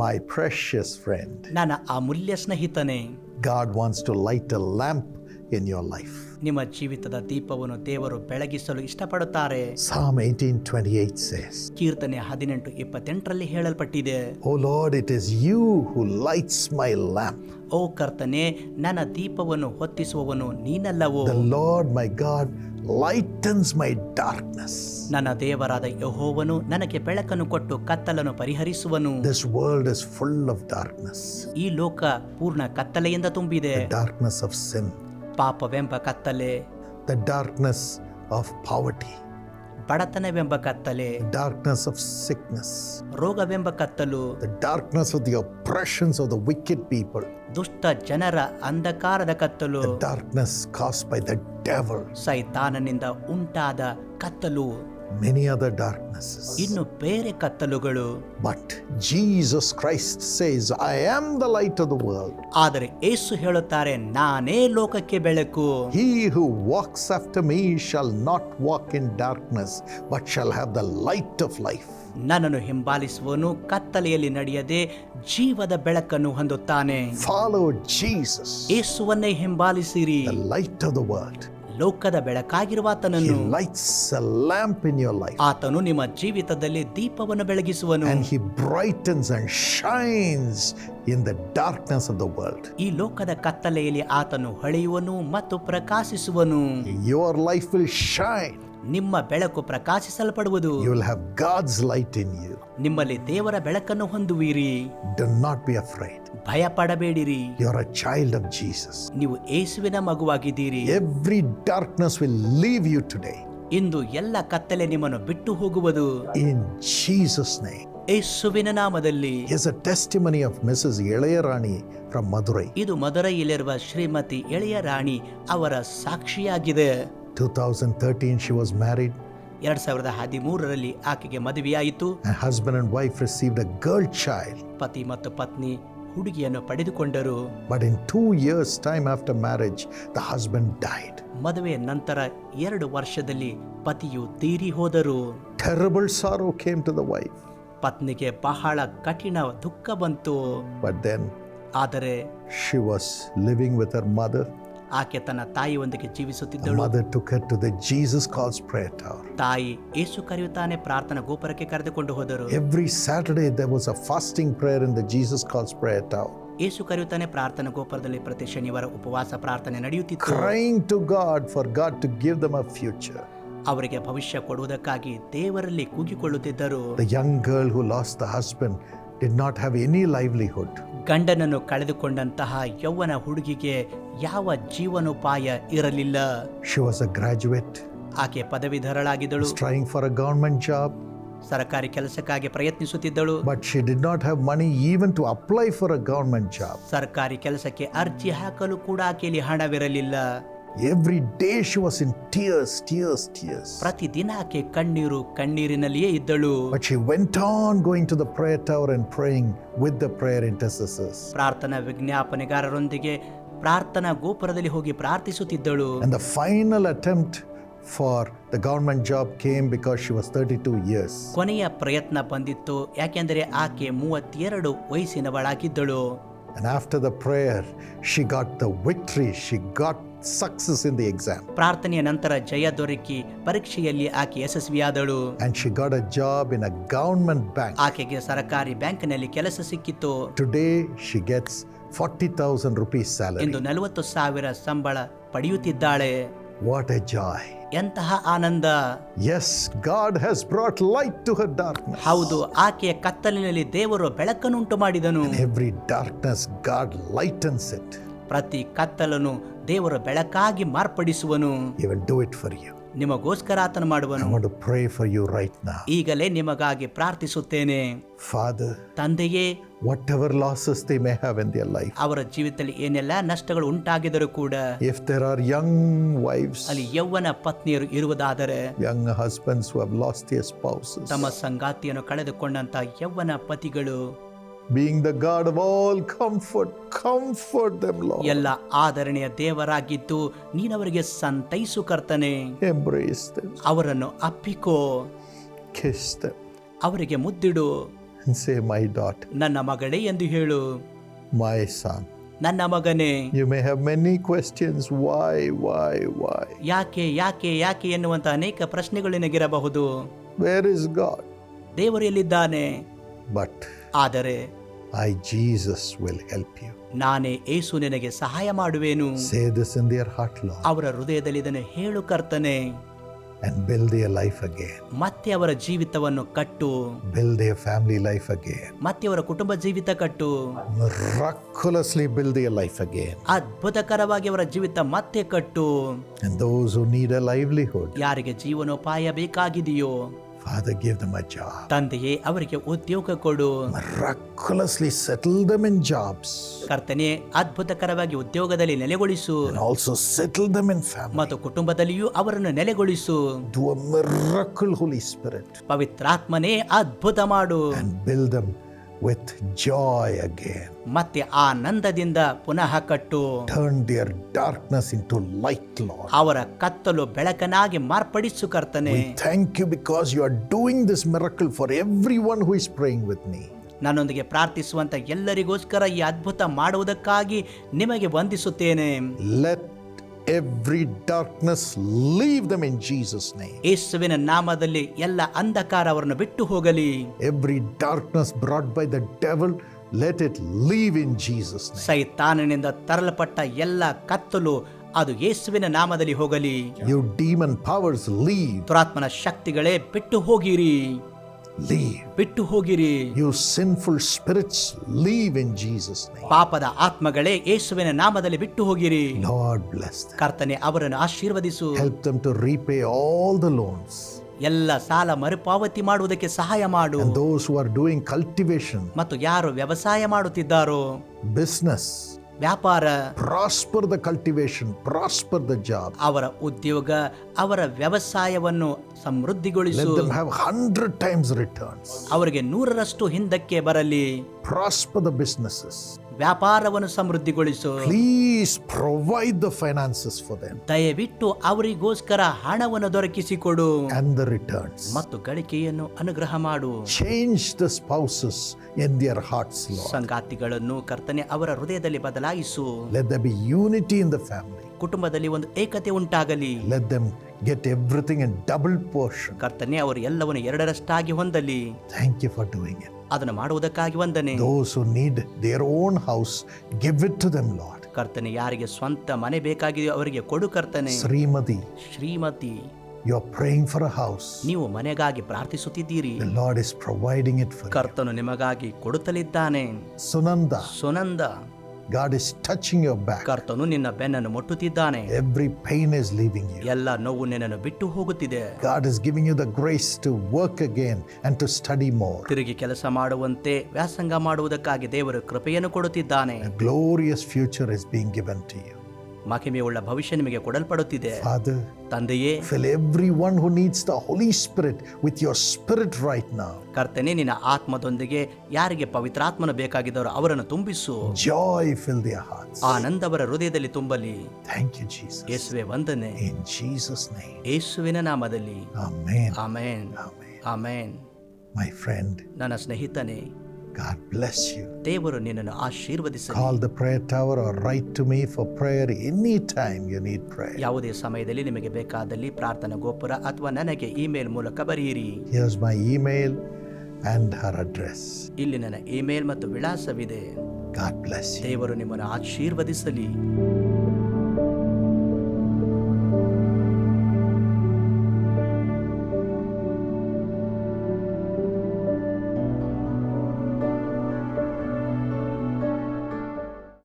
My precious friend, ನನ್ನ ಅಮೂಲ್ಯ ಸ್ನೇಹಿತನೇ God wants to light a lamp in your life. ನಿಮ್ಮ ಜೀವಿತದ ದೀಪವನ್ನು ದೇವರು ಬೆಳಗಿಸಲು ಇಷ್ಟಪಡುತ್ತಾರೆ Psalm 18:28 says, ಕೀರ್ತನೆ ಹದಿನೆಂಟು ಇಪ್ಪತ್ತೆಂಟರಲ್ಲಿ ಹೇಳಲ್ಪಟ್ಟಿದೆ "O Lord, it is you who lights my lamp. ಓ ಕರ್ತನೆ ನನ್ನ ದೀಪವನ್ನು ಹೊತ್ತಿಸುವವನು ನೀನಲ್ಲವೋ? Lord my God lightens my darkness ನನ್ನ ದೇವರಾದ ಯಹೋವನು ನನಗೆ ಬೆಳಕನ್ನು ಕೊಟ್ಟು ಕತ್ತಲನ್ನು ಪರಿಹರಿಸುವನು. This world is full of darkness ಈ ಲೋಕ ಪೂರ್ಣ ಕತ್ತಲೆಯಿಂದ ತುಂಬಿದೆ. ಡಾರ್ಕ್ನೆಸ್ ಆಫ್ ಸಿನ್ ಪಾಪವೆಂಬ ಕತ್ತಲೆ. ದ ಡಾರ್ಕ್ನೆಸ್ ಆಫ್ ಪಾವರ್ಟಿ ಬಡತನವೆಂಬ ಕತ್ತಲೆ ಡಾರ್ಕ್ನೆಸ್ ಆಫ್ ಸಿಕ್ನೆಸ್ ರೋಗವೆಂಬ ಕತ್ತಲು the darkness of the oppressions of the wicked people ದುಷ್ಟ ಜನರ ಅಂಧಕಾರದ ಕತ್ತಲು darkness caused by the devil ಸೈತಾನನಿಂದ ಉಂಟಾದ ಕತ್ತಲು. Many other darknesses. ಇನ್ನು ಬೇರೆ ಕತ್ತಲುಗಳು But Jesus Christ says, I am the light of the world. ಆದರೆ ಏಸು ಹೇಳುತ್ತಾರೆ ನಾನೇ ಲೋಕಕ್ಕೆ ಬೆಳಕು He who walks after me shall not walk in darkness, but shall have the light of life. ನನ್ನನ್ನು ಹಿಂಬಾಲಿಸುವನು ಕತ್ತಲೆಯಲ್ಲಿ ನಡೆಯದೆ ಜೀವದ ಬೆಳಕನ್ನು ಹೊಂದುತ್ತಾನೆ Follow Jesus, ಏಸುವನ್ನೇ ಹಿಂಬಾಲಿಸಿರಿ the light of the world. ಲೋಕದ ಬೆಳಕಾಗಿರುವ ಆತನನ್ನು lights a lamp in your life ಆತನು ನಿಮ್ಮ ಜೀವಿತದಲ್ಲಿ ದೀಪವನ್ನು ಬೆಳಗಿಸುವನು and He brightens and shines in the darkness of the world. ಈ ಲೋಕದ ಕತ್ತಲೆಯಲ್ಲಿ ಆತನು ಹೊಳೆಯುವನು ಮತ್ತು ಪ್ರಕಾಶಿಸುವನು Your life will shine. ನಿಮ್ಮ ಬೆಳಕು ಪ್ರಕಾಶಿಸಲ್ಪಡುವುದು You will have God's light in you. ನಿಮ್ಮಲ್ಲಿ ದೇವರ ಬೆಳಕನ್ನು ಹೊಂದುವಿರಿ Do not be afraid. ಭಯ ಪಡಬೇಡಿರಿ You're a child of Jesus. ನೀವು ಯೇಸುವಿನ ಮಗುವಾಗಿದ್ದೀರಿ every darkness will leave you today ಇಂದು ಎಲ್ಲ ಕತ್ತಲೆ ನಿಮ್ಮನ್ನು ಬಿಟ್ಟು ಹೋಗುವುದು ಇನ್ ಜೀಸಸ್ name. ಯೇಸುವಿನ ನಾಮದಲ್ಲಿ is a testimony of Mrs. Rani from Madurai ಇದು ಮಧುರೈಯಲ್ಲಿರುವ ಶ್ರೀಮತಿ ಎಳೆಯ ರಾಣಿ ಅವರ ಸಾಕ್ಷಿಯಾಗಿದೆ 2013, she was married. ಎರಡ್ ಸಾವಿರದ ಹದಿಮೂರರಲ್ಲಿ ಆಕೆಗೆ ಮದುವೆಯಾಯಿತು and husband and wife received a girl child. ಪತಿ ಮತ್ತು ಪತ್ನಿ ಹುಡುಗಿಯನ್ನು ಪಡೆದುಕೊಂಡರು But in two years' time after marriage, the husband died. ಮದುವೆಯ ನಂತರ ಎರಡು ವರ್ಷದಲ್ಲಿ ಪತಿಯು ತೀರಿ ಹೋದರು Terrible sorrow came to the wife. ಪತ್ನಿಗೆ ಬಹಳ ಕಠಿಣ ದುಃಖ ಬಂತು But then ಆದರೆ she was living with her mother. ಆಕೆ ತನ್ನ ತಾಯಿಯೊಂದಿಗೆ ಜೀವಿಸುತ್ತಿದ್ದಳು. ತಾಯಿ ಏಸು ಕರೆಯುತ್ತಾನೆ ಪ್ರಾರ್ಥನಾ ಗೋಪುರಕ್ಕೆ ಕರೆದುಕೊಂಡು ಹೋದರು. Every Saturday there was a fasting prayer in Jesus calls prayer ಏಸು ಕರೆಯುತ್ತಾನೆ ಪ್ರಾರ್ಥನಾ ಗೋಪುರದಲ್ಲಿ ಪ್ರತಿ ಶನಿವಾರ ಉಪವಾಸ ಪ್ರಾರ್ಥನೆ ನಡೆಯುತ್ತಿತ್ತು. To God for God to future ಅವರಿಗೆ ಭವಿಷ್ಯ ಕೊಡುವುದಕ್ಕಾಗಿ ದೇವರಲ್ಲಿ ಕೂಗಿಕೊಳ್ಳುತ್ತಿದ್ದರು. The young girl who lost the husband did not have any livelihood ಗಂಡನನ್ನು ಕಳೆದುಕೊಂಡಂತಹ ಯೌವನ ಹುಡುಗಿಗೆ ಯಾವ ಜೀವನೋಪಾಯ ಇರಲಿಲ್ಲ? ಗ್ರಾಜುಯೇಟ್ ಆಕೆ ಪದವೀಧರಳಾಗಿದ್ದಳು. ಟ್ರೈಂಗ್ ಫಾರ್ ಅ ಜಾಬ್ ಸರ್ಕಾರಿ ಕೆಲಸಕ್ಕಾಗಿ ಪ್ರಯತ್ನಿಸುತ್ತಿದ್ದಳು. But she did not have money even to apply for a government job ಸರ್ಕಾರಿ ಕೆಲಸಕ್ಕೆ ಅರ್ಜಿ ಹಾಕಲು ಕೂಡ ಆಕೆಯಲ್ಲಿ ಹಣವಿರಲಿಲ್ಲ. Every day she was in tears tears tears ಪ್ರತಿ ದಿನ ಆಕೆ ಕಣ್ಣೀರು ಕಣ್ಣೀರಿನಲ್ಲಿಯೇ ಇದ್ದಳು. But she went on going to the prayer tower and praying with the prayer intercessors ಪ್ರಾರ್ಥನಾ ವಿಜ್ಞಾಪನೆಗಾರರೊಂದಿಗೆ ಪ್ರಾರ್ಥನಾ ಗೋಪುರದಲ್ಲಿ ಹೋಗಿ ಪ್ರಾರ್ಥಿಸುತ್ತಿದ್ದಳು And the final attempt for the government job came because she was 32 years. ಕೊನೆಯ ಪ್ರಯತ್ನ ಬಂದಿತ್ತು ಯಾಕೆಂದರೆ ಆಕೆ ಮೂವತ್ತೆರಡು ವಯಸ್ಸಿನವಳಾಗಿದ್ದಳು And after the prayer, she got the victory. She got success in the exam. ಪ್ರಾರ್ಥನೆಯ ನಂತರ ಜಯ ದೊರಕಿ ಪರೀಕ್ಷೆಯಲ್ಲಿ ಆಕೆ ಯಶಸ್ವಿಯಾದಳು And she got a job in a government bank. ಆಕೆಗೆ bank ಬ್ಯಾಂಕ್ನಲ್ಲಿ ಕೆಲಸ ಸಿಕ್ಕಿತ್ತು Today, she gets forty thousand rupees ಸಾಲ ಇದು ನಲವತ್ತು ಸಾವಿರ ಸಂಬಳ ಪಡೆಯುತ್ತಿದ್ದಾಳೆ. ವಾಟ್ ಎ ಜಾಯ್ ಎಂತಹ ಆನಂದ. Yes God has brought light to dark ಹೌದು ಆಕೆಯ ಕತ್ತಲಿನಲ್ಲಿ ದೇವರು ಬೆಳಕನ್ನುಂಟು ಮಾಡಿದನು. Every darkness God light unset ಪ್ರತಿ ಕತ್ತಲನು ದೇವರ ಬೆಳಕಾಗಿ ಮಾರ್ಪಡಿಸುವನು. ನಿಮಗೋಸ್ಕರ ಆತನ ಮಾಡುವನು. ಈಗಲೇ ನಿಮಗಾಗಿ ಪ್ರಾರ್ಥಿಸುತ್ತೇನೆ. ಫಾದರ್ ತಂದೆಯೇ whatever losses they may have in their life ಅವರ ಜೀವಿತದಲ್ಲಿ ಏನೆಲ್ಲ ನಷ್ಟಗಳು ಉಂಟಾಗಿದರೂ ಕೂಡ if there are young wives ಅಲ್ಲಿ ಯೌವನ ಪತ್ನಿಯರು ಇರುವುದಾದರೆ young husbands who have lost their spouses ತಮ್ಮ ಸಂಗಾತಿಯನ್ನು ಕಳೆದುಕೊಂಡಂತ ಯೌವನ ಪತಿಗಳು being the God of all comfort, comfort them, Lord. ಎಲ್ಲ ಆದರಣೆಯ ದೇವರಾಗಿದ್ದು ನೀನವರಿಗೆ ಸಂತೈಸು ಕರ್ತನೆ Embrace them, ಅವರನ್ನು ಅಪ್ಪಿಕೋ kiss them, ಅವರಿಗೆ ಮುದ್ದಿಡು and say, My dot ನನ್ನ ಮಗಳೇ ಎಂದು ಹೇಳು my son. ನನ್ನ ಮಗನೇ You may have many questions why, why, why? ಯಾಕೆ ಯಾಕೆ ಯಾಕೆ ಎನ್ನುವಂತ ಅನೇಕ ಪ್ರಶ್ನೆಗಳು ನಿನಗಿರಬಹುದು Where is God? ದೇವರು ಎಲ್ಲಿದ್ದಾನೆ But ಆದರೆ I Jesus will help you ನಾನೇ ಏಸು ನಿನಗೆ ಸಹಾಯ ಮಾಡುವೆನು say this in their heart lo ಅವರ ಹೃದಯದಲ್ಲಿ ಇದನ್ನು ಹೇಳು ಕರ್ತನೆ and build their life again. ಮತ್ತೆ ಅವರ ಜೀವಿತವನ್ನು ಕಟ್ಟು Build their family life again. ಮತ್ತೆ ಅವರ ಕುಟುಂಬ ಜೀವಿತ ಕಟ್ಟು Miraculously build their life again. ಅದ್ಭುತಕರವಾಗಿ ಅವರ ಜೀವಿತ ಮತ್ತೆ ಕಟ್ಟು And those who need a livelihood, ಯಾರಿಗೆ ಜೀವನೋಪಾಯ ಬೇಕಾಗಿದೆಯೋ Father, give them a job. ತಂದೆಯೇ ಅವರಿಗೆ ಉದ್ಯೋಗ ಕೊಡು Miraculously settle them in jobs. ಕರ್ತನೆ ಅದ್ಭುತಕರವಾಗಿ ಉದ್ಯೋಗದಲ್ಲಿ ನೆಲೆಗೊಳಿಸು And also settle them in family. ಮತ್ತು ಕುಟುಂಬದಲ್ಲಿಯೂ ಅವರನ್ನು ನೆಲೆಗೊಳಿಸು Do a miracle, Holy Spirit, ಪವಿತ್ರಾತ್ಮನೇ ಅದ್ಭುತ ಮಾಡು and build them with joy again. ಮತ್ತೆ ಆನಂದದಿಂದ ಪುನಃ ಕಟ್ಟು Turn their darkness into light, Lord. ಅವರ ಕತ್ತಲು ಬೆಳಕನಾಗಿ ಮಾರ್ಪಡಿಸು ಕರ್ತನೆ We thank you because you are doing this miracle for everyone who is praying with me. ನನ್ನೊಂದಿಗೆ ಪ್ರಾರ್ಥಿಸುವಂತ ಎಲ್ಲರಿಗೋಸ್ಕರ ಈ ಅದ್ಭುತ ಮಾಡುವುದಕ್ಕಾಗಿ ನಿಮಗೆ ವಂದಿಸುತ್ತೇನೆ Let every darkness leave them in Jesus' name. ಯೇಸುವಿನ ನಾಮದಲ್ಲಿ ಎಲ್ಲ ಅಂಧಕಾರ ಅವರನ್ನು ಬಿಟ್ಟು ಹೋಗಲಿ Every darkness brought by the devil, let it leave in Jesus' name. ಸೈತಾನನಿಂದ ತರಲ್ಪಟ್ಟ ಎಲ್ಲ ಕತ್ತಲು ಅದು ಯೇಸುವಿನ ನಾಮದಲ್ಲಿ ಹೋಗಲಿ You demon powers, leave, ದುರಾತ್ಮನ ಶಕ್ತಿಗಳೇ ಬಿಟ್ಟು ಹೋಗಿರಿ leave. ಬಿಟ್ಟು ಹೋಗಿರಿ you sinful spirits leave in Jesus name. ಪಾಪದ ಆತ್ಮಗಳೇ ಯೇಸುವಿನ ನಾಮದಲ್ಲಿ ಬಿಟ್ಟು ಹೋಗಿರಿ ಲಾರ್ಡ್ ಬ್ಲೆಸ್. ಕರ್ತನೆ ಅವರನ್ನು ಆಶೀರ್ವದಿಸು. Help them to repay all the loans ಎಲ್ಲ ಸಾಲ ಮರುಪಾವತಿ ಮಾಡುವುದಕ್ಕೆ ಸಹಾಯ ಮಾಡು. Those those who are doing cultivation, ಮತ್ತು ಯಾರು ವ್ಯವಸಾಯ ಮಾಡುತ್ತಿದ್ದಾರೋ. Business, ವ್ಯಾಪಾರ prosper the cultivation prosper the job ಅವರ ಉದ್ಯೋಗ ಅವರ ವ್ಯವಸಾಯವನ್ನು ಸಮೃದ್ಧಿಗೊಳಿಸಿ. ಹಂಡ್ರೆಡ್ ಟೈಮ್ಸ್ ರಿಟರ್ನ್ಸ್ ಅವರಿಗೆ ನೂರರಷ್ಟು ಹಿಂದಕ್ಕೆ ಬರಲಿ. Prosper the businesses. ವ್ಯಾಪಾರವನ್ನು ಸಮೃದ್ಧಿಗೊಳಿಸು. Please provide the finances for them ದಯವಿಟ್ಟು ಅವರಿಗೋಸ್ಕರ ಹಣವನ್ನು ದೊರಕಿಸಿಕೊಡು. ಅಂಡ್ ದ ರಿಟರ್ನ್ಸ್ ಮತ್ತು ಗಳಿಕೆಯನ್ನು ಅನುಗ್ರಹ ಮಾಡು. Change the spouses in their hearts. ಸಂಗಾತಿಗಳನ್ನು ಕರ್ತನೆ ಅವರ ಹೃದಯದಲ್ಲಿ ಬದಲಾಯಿಸು. Let there be unity in the family ಕುಟುಂಬದಲ್ಲಿ ಒಂದು ಏಕತೆ ಉಂಟಾಗಲಿ. Let them get everything in double portion ಕರ್ತನೆ ಅವರು ಎಲ್ಲವನ್ನು ಎರಡರಷ್ಟಾಗಿ ಹೊಂದಲಿ. Thank you for doing it. ಅದನ್ನು ಮಾಡುವುದಕ್ಕಾಗಿ ವಂದನೆ. Those need their own house give it to them Lord ಕರ್ತನೆ ಯಾರಿಗೆ ಸ್ವಂತ ಮನೆ ಬೇಕಾಗಿದೆಯೋ ಅವರಿಗೆ ಕೊಡು ಕರ್ತನೆ. Shrimati Shrimati you are praying for a house ನೀವು ಮನೆಗಾಗಿ ಪ್ರಾರ್ಥಿಸುತ್ತಿದ್ದೀರಿ. The Lord is providing it for ಕರ್ತನು ನಿಮಗಾಗಿ ಕೊಡುತ್ತಲಿದ್ದಾನೆ. Sunanda Sunanda God is touching your back. ಕರ್ತನು ನಿನ್ನ ಬೆನ್ನನ್ನು ಮುಟ್ಟುತ್ತಿದ್ದಾನೆ Every pain is leaving you. ಎಲ್ಲ ನೋವು ನಿನ್ನನ್ನು ಬಿಟ್ಟು ಹೋಗುತ್ತಿದೆ God is giving you the grace to work again and to study more. ತಿರುಗಿ ಕೆಲಸ ಮಾಡುವಂತೆ ವ್ಯಾಸಂಗ ಮಾಡುವುದಕ್ಕಾಗಿ ದೇವರು ಕೃಪೆಯನ್ನು ಕೊಡುತ್ತಿದ್ದಾನೆ A glorious future is being given to you. ಮಹಿಮೆಯುಳ್ಳ ಭವಿಷ್ಯ ನಿಮಗೆ ಕೊಡಲ್ಪಡುತ್ತಿದೆ. ತಂದೆಯೇ fill everyone who needs the holy spirit with your spirit right now ಕರ್ತನೆ ನಿನ್ನ ಆತ್ಮದೊಂದಿಗೆ ಯಾರಿಗೆ ಪವಿತ್ರಾತ್ಮನ ಬೇಕಾಗಿದ್ದವರು ಅವರನ್ನು ತುಂಬಿಸು. ಜಾಯ್ ಫಿಲ್ ದಿ ಹಾರ್ಟ್ಸ್ ಆನಂದ ಅವರ ಹೃದಯದಲ್ಲಿ ತುಂಬಲಿ. ಥ್ಯಾಂಕ್ ಯು ಜೀಸಸ್ ಯೇಸುವೆ ವಂದನೆ. ಇನ್ ಜೀಸಸ್ ನೇಮ್ ಯೇಸುವಿನ ನಾಮದಲ್ಲಿ. Amen. Amen amen. My friend ನನ್ನ ಸ್ನೇಹಿತನೇ God bless you. ದೇವರು ನಿನ್ನನ್ನು ಆಶೀರ್ವದಿಸಲಿ Call the prayer tower or write to me for prayer anytime you need prayer. ಯಾವುದೇ ಸಮಯದಲ್ಲಿ ನಿಮಗೆ ಬೇಕಾದಲ್ಲಿ ಪ್ರಾರ್ಥನಾ ಗೋಪುರ ಅಥವಾ ನನಗೆ ಇಮೇಲ್ ಮೂಲಕ ಬರೆಯಿರಿ Here's my email and her address. ಇಲ್ಲಿ ನನ್ನ ಇಮೇಲ್ ಮತ್ತು ವಿಳಾಸವಿದೆ God bless you. ದೇವರು ನಿಮ್ಮನ್ನು ಆಶೀರ್ವದಿಸಲಿ